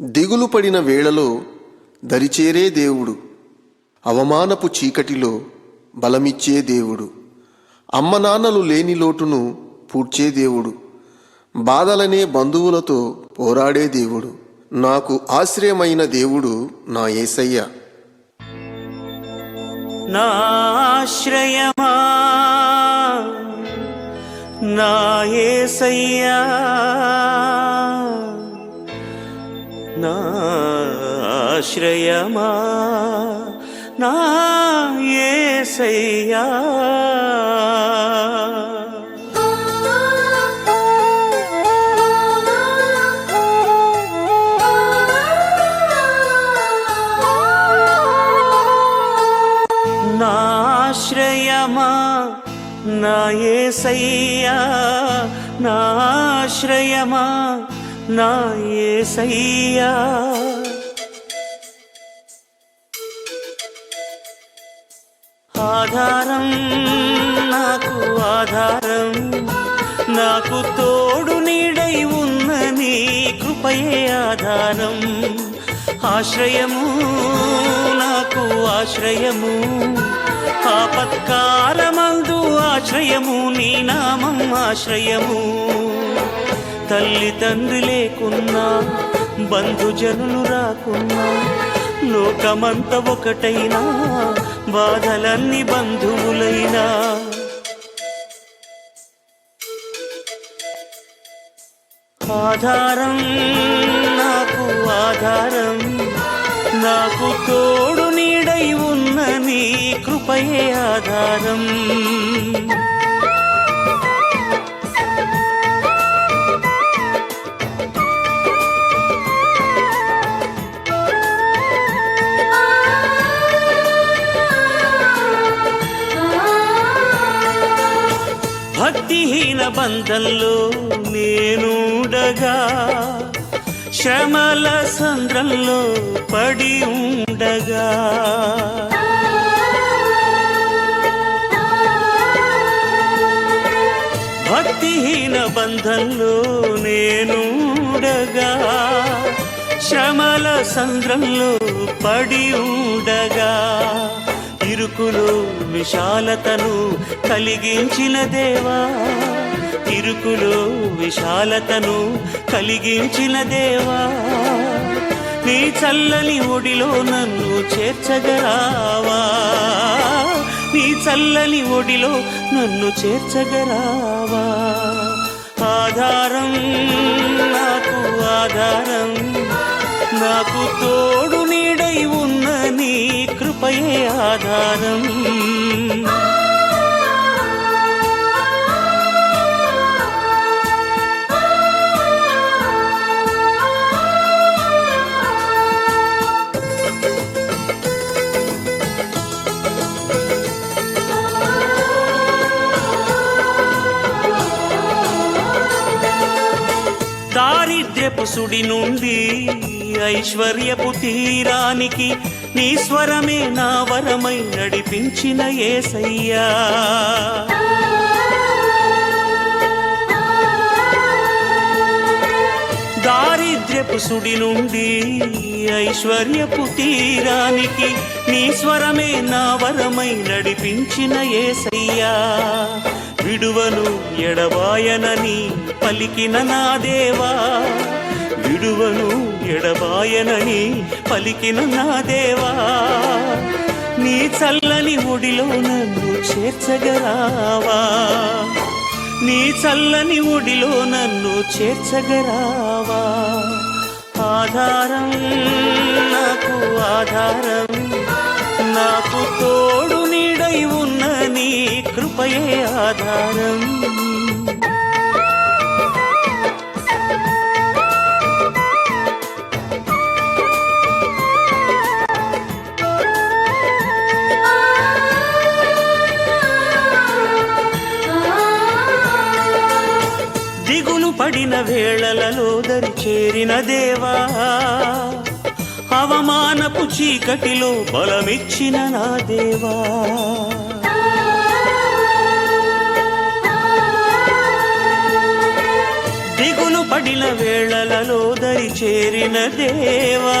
దిగులు పడిన వేళలో దరిచేరే దేవుడు. అవమానపు చీకటిలో బలమిచ్చే దేవుడు. అమ్మ నాన్నలు లేని లోటును పూడ్చే దేవుడు. బాధలనే బంధువులతో పోరాడే దేవుడు. నాకు ఆశ్రయమైన దేవుడు నా ఏసయ్య. నాశ్రయమా నా ఏసయ్యా? ఆశ్రయమా? నా ఏసయ్యా. నాశ్రయమా నా యేసయ్యా నాశ్రయమా నా ఏసయ్యా. ఆధారం. నాకు తోడు నీడై ఉన్న నీ కృపయే ఆధారం. ఆశ్రయము నాకు ఆశ్రయము. ఆపత్కాలమందు ఆశ్రయము నీ నామం ఆశ్రయము. తల్లి తండ్రి లేకున్నా బంధుజనులు రాకున్నా లోకమంత ఒకటైనా బాధలన్నీ బంధువులైనా. ఆధారం నాకు ఆధారం. నాకు తోడు నీడై ఉన్న నీ కృపయే ఆధారం. భక్తిహీన బంధంలో నేనుండగా శ్రమల సంద్రంలో పడి ఉండగా. భక్తిహీన బంధంలో నేనుండగా శ్రమల సంద్రంలో పడి ఉండగా. ఇరుకులు విశాలతను కలిగించిన దేవా. ఇరుకులు విశాలతను కలిగించిన దేవా. నీ చల్లని ఒడిలో నన్ను చేర్చగరావా. నీ చల్లని ఒడిలో నన్ను చేర్చగరావా. ఆధారం నాకు ఆధారం నాకు తోడు కృపయే ఆధారం. దారిద్ర్యపు సుడి నుండి ఐశ్వర్యపు తీరానికి నీ స్వరమే నా వరమై నడిపించిన ఏసయ్యా. దారిద్ర్యపు సుడి నుండి ఐశ్వర్యపు తీరానికి నీ స్వరమే నా వరమై నడిపించిన ఏసయ్యా. విడువను ఎడవాయనని పలికిన నా దేవా. విడువను ఎడబాయనని పలికిన నా దేవా. నీ చల్లని ఒడిలో నన్ను చేర్చగరావా. నీ చల్లని ఒడిలో నన్ను చేర్చగరావా. ఆధారం నాకు ఆధారం నాకు తోడు నీడై ఉన్న నీ కృపయే ఆధారం. వేళలలో దరి చేరిన దేవా అవమానపు చీకటిలో బలమిచ్చిన నా దేవా. దిగులు పడిన వేళలలో దరి చేరిన దేవా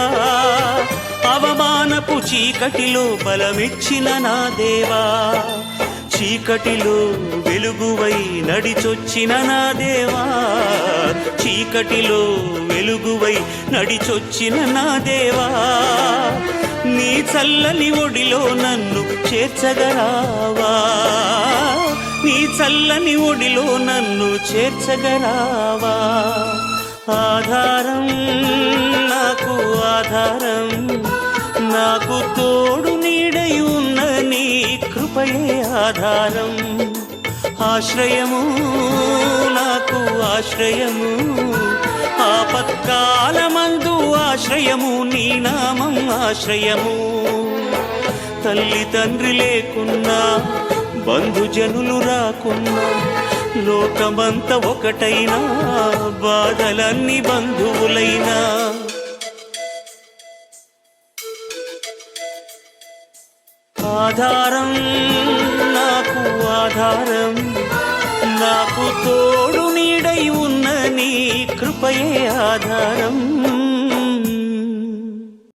అవమానపు చీకటిలో బలమిచ్చిన నా దేవా. చీకటిలో వెలుగువై నడిచొచ్చిన నా దేవా. చీకటిలో వెలుగువై నడిచొచ్చిన నా దేవా. నీ చల్లని ఒడిలో నన్ను చేర్చగరావా. నీ చల్లని ఒడిలో నన్ను చేర్చగరావా. ఆధారం నాకు ఆధారం నాకు తోడు కృపయే ఆధారం. ఆశ్రయము నాకు ఆశ్రయము. ఆపత్కాలమందు ఆశ్రయము నీ నామం ఆశ్రయము. తల్లి తండ్రి లేకున్నా బంధుజనులు రాకున్నా లోకమంత ఒకటైనా బాధలన్నీ బంధువులైనా. ఆధారం నాకు ఆధారం. నాకు తోడు నీడై ఉన్న నీ కృపయే ఆధారం.